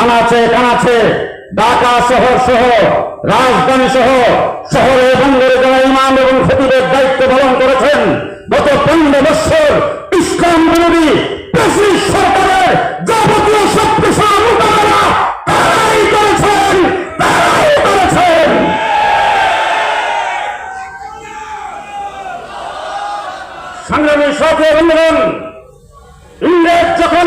আনাচে কানাচে ঢাকা শহর সহ, রাজধানী সহ, শহরে বন্দরে যারা ইমাম এবং খতিবের দায়িত্ব পালন করেছেন, গত পনেরো বছর ইসলাম বিরোধী সংগ্রামী সাথে ইংরেজ যখন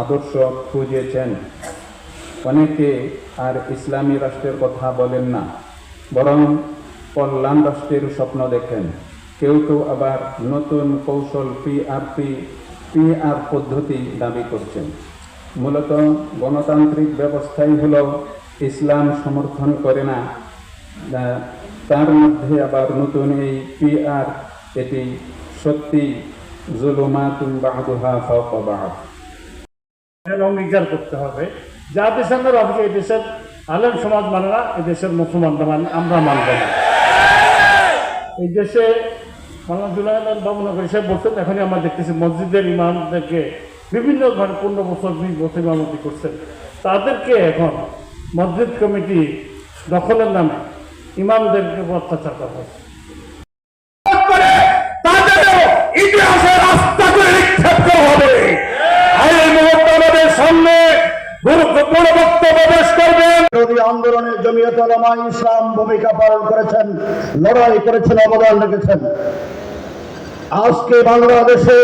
আদর্শ খুঁজেছেন। অনেকে আর ইসলামী রাষ্ট্রের কথা বলেন না, বরং কল্যাণ রাষ্ট্রের স্বপ্ন দেখেন। কেউ কেউ আবার নতুন কৌশল পিআরপি পিআর পদ্ধতি দাবি করছেন। মূলত গণতান্ত্রিক ব্যবস্থাই হল ইসলাম সমর্থন করে না। তার মধ্যে আবার নতুন এই পিআর এটি সত্যি জুলুমাতুন বাদুহা ফাওকা এর অঙ্গীকার করতে হবে। জাতিসংঘের অফিসে এই দেশের আলেম সমাজ মানে না এই দেশের মুসলমানরা মানে আমরা মানব না। এই দেশে হিসেবে বলছেন, এখনই আমরা দেখতেছি মসজিদের ইমামদেরকে বিভিন্ন ধরনের পনেরো বছর, বিশ বছর ইমামতি করছেন। তাদেরকে এখন মসজিদ কমিটি দখলের নামে ইমামদেরকে অত্যাচার করা হচ্ছে করে তাদেরও ইতিহাসের রাস্তা করে নিক্ষেপ করা হবে আর এই মুহূর্তে আমাদের সামনে গুরুত্বপূর্ণ বক্তব্য পেশ করবেন বিরোধী আন্দোলনে ইসলাম ভূমিকা পালন করেছেন, লড়াই করেছেন, অবদান রেখেছেন। আজকে বাংলাদেশে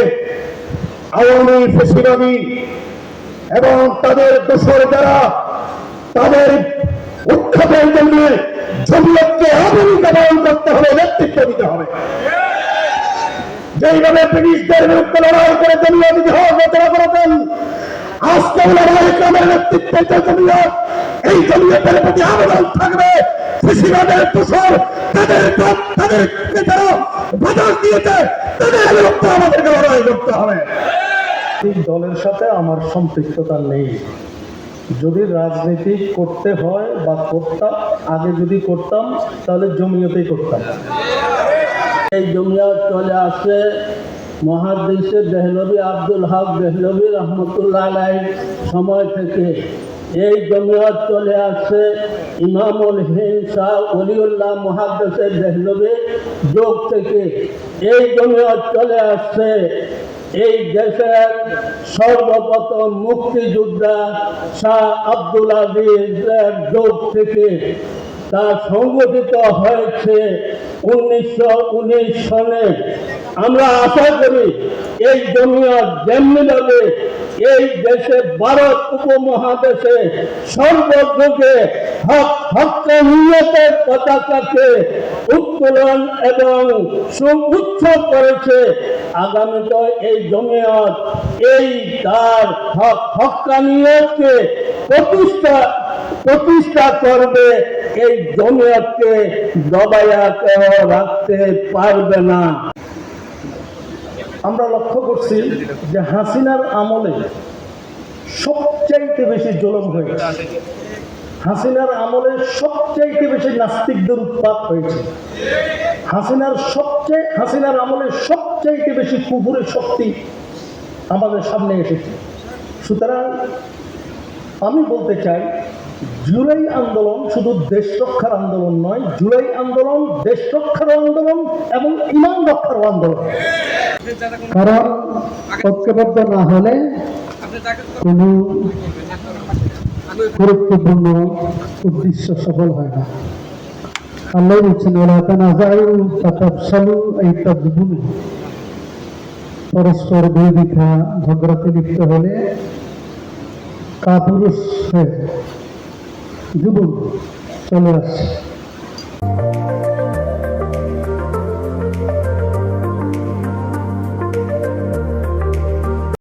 আওয়ামী ফেসিবাদী এবং তাদের দোষর যারা, তাদের উৎখাতের জন্য জমিয়তকে ভূমিকা পালন করতে হবে, নেতৃত্ব দিতে হবে। যেইভাবে ব্রিটিশদের বিরুদ্ধে লড়াই করে জমিয়ত ইতিহাস রচনা করেছেন আজকে ইসলামের নেতৃত্বে যে জমিয়ত এই জমিয়তের প্রতি আবেদন থাকবে। কৃষিবাদের তুষার তাদের তাদের যারা দিয়েছে তাদের বিরুদ্ধে আমাদেরকে লড়াই করতে হবে। দলের সাথে আমার সম্পৃক্ততা নেই। যদি রাজনীতি করতে হয় বা করতাম আগে যদি করতাম তাহলে জমিয়তেই করতাম। এই জমিয়ত চলে আসে মহাদেশের দেহলবী আব্দুল হক দেহলবী রহমতুল্লাহ সময় থেকে এই জমিয়ত চলে আসছে ইমামুল হিন শাহ অলিউল্লাহ মহাদেশের দেহলবী যোগ থেকে এই জমিয়ত চলে আসছে এই দেশের সর্বপ্রথম মুক্তিযোদ্ধা শাহ আব্দুল আজিজের যোগ থেকে তা সংগঠিত হয়েছে। উনিশশো উনিশ সনে আমরা আশা করি এই জমিয়ত যেমনিভাবে এই দেশে ভারত উপমহাদেশে সর্বযুগে হক হকানিয়তের পতাকাকে উত্তোলন এবং সুউচ্চ করেছে আগামীতে এই জমিয়ত এই তার হক হকানিয়তকে প্রতিষ্ঠা প্রতিষ্ঠা করবে, এই জমিয়তকে দবাইয়া রাখতে পারবে না। আমরা লক্ষ্য করছি যে হাসিনার আমলে সবচাইতে বেশি জুলুম হয়েছে। হাসিনার আমলে সবচাইতে বেশি নাস্তিকদের উৎপাত হয়েছে। হাসিনার সবচেয়ে হাসিনার আমলে সবচাইতে বেশি কুকুরের শক্তি আমাদের সামনে এসেছে। সুতরাং আমি বলতে চাই, জুলাই আন্দোলন শুধু দেশ রক্ষার আন্দোলন নয়, জুলাই আন্দোলন, দেশ রক্ষার আন্দোলন এবং ইমান রক্ষার আন্দোলন। কারণ ঐক্যবদ্ধ না হলে গুরুত্বপূর্ণ উদ্দেশ্য সফল হয় না আল্লাহ বলছেন তাতাফসালু এই তাজবুনু পরস্পর বিঘা ঝগড়াতে লিপ্ত হলে কাপুরুষ যায়। চলে আসছে